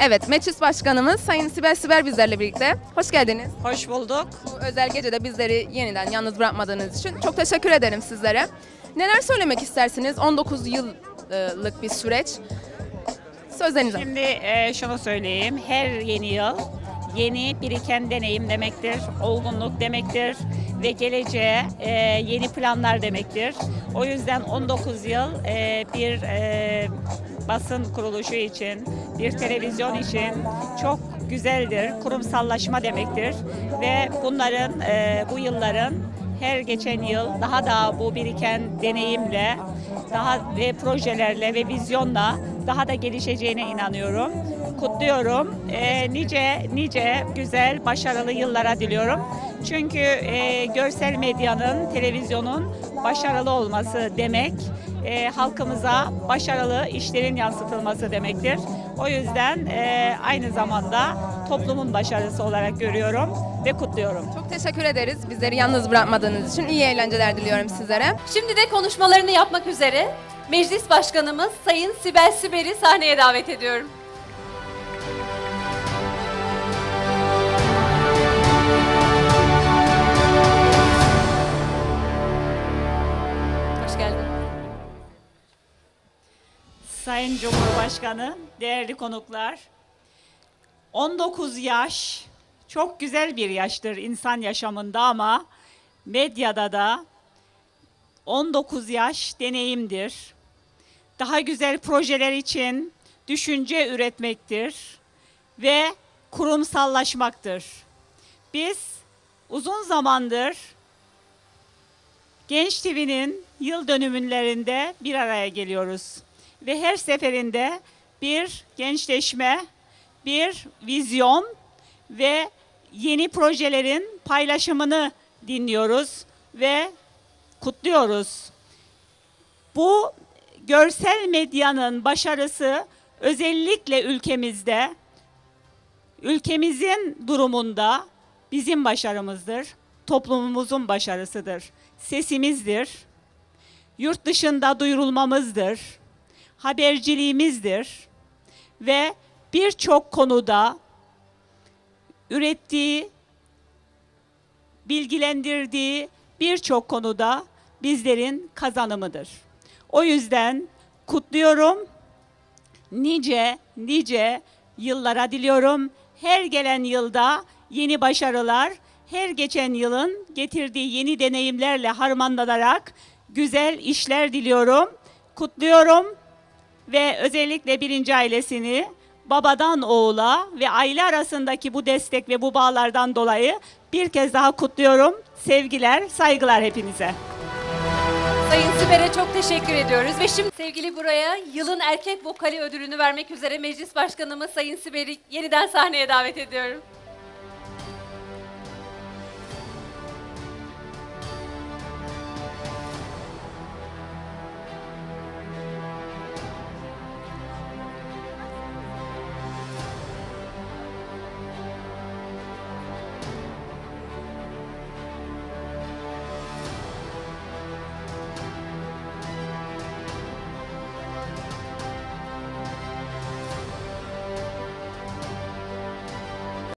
Evet, Meclis Başkanımız Sayın Sibel Siber bizlerle birlikte. Hoş geldiniz. Hoş bulduk. Bu özel gecede bizleri yeniden yalnız bırakmadığınız için çok teşekkür ederim sizlere. Neler söylemek istersiniz? 19 yıllık bir süreç. Sözlerinize. Şimdi e, şunu söyleyeyim. Her yeni yıl yeni biriken deneyim demektir, olgunluk demektir ve geleceğe e, yeni planlar demektir. O yüzden 19 yıl e, bir e, basın kuruluşu için, bir televizyon için çok güzeldir. Kurumsallaşma demektir ve bunların, e, bu yılların her geçen yıl daha da bu biriken deneyimle, daha ve projelerle ve vizyonla daha da gelişeceğine inanıyorum. Kutluyorum. Ee, nice nice güzel, başarılı yıllara diliyorum. Çünkü e, görsel medyanın, televizyonun başarılı olması demek e, halkımıza başarılı işlerin yansıtılması demektir. O yüzden e, aynı zamanda toplumun başarısı olarak görüyorum ve kutluyorum. Çok teşekkür ederiz bizleri yalnız bırakmadığınız için. İyi eğlenceler diliyorum sizlere. Şimdi de konuşmalarını yapmak üzere Meclis Başkanımız Sayın Sibel Siber'i sahneye davet ediyorum. Sayın Cumhurbaşkanı, değerli konuklar, 19 yaş çok güzel bir yaştır insan yaşamında ama medyada da 19 yaş deneyimdir. Daha güzel projeler için düşünce üretmektir ve kurumsallaşmaktır. Biz uzun zamandır Genç TV'nin yıl dönümlerinde bir araya geliyoruz. Ve her seferinde bir gençleşme, bir vizyon ve yeni projelerin paylaşımını dinliyoruz ve kutluyoruz. Bu görsel medyanın başarısı özellikle ülkemizde, ülkemizin durumunda bizim başarımızdır, toplumumuzun başarısıdır, sesimizdir, yurt dışında duyurulmamızdır, haberciliğimizdir ve birçok konuda ürettiği, bilgilendirdiği birçok konuda bizlerin kazanımıdır. O yüzden kutluyorum. Nice nice yıllara diliyorum. Her gelen yılda yeni başarılar, her geçen yılın getirdiği yeni deneyimlerle harmanlanarak güzel işler diliyorum. Kutluyorum ve özellikle birinci ailesini babadan oğula ve aile arasındaki bu destek ve bu bağlardan dolayı bir kez daha kutluyorum. Sevgiler, saygılar hepinize. Sayın Siber'e çok teşekkür ediyoruz ve şimdi sevgili buraya yılın erkek vokali ödülünü vermek üzere Meclis Başkanımız Sayın Siber'i yeniden sahneye davet ediyorum.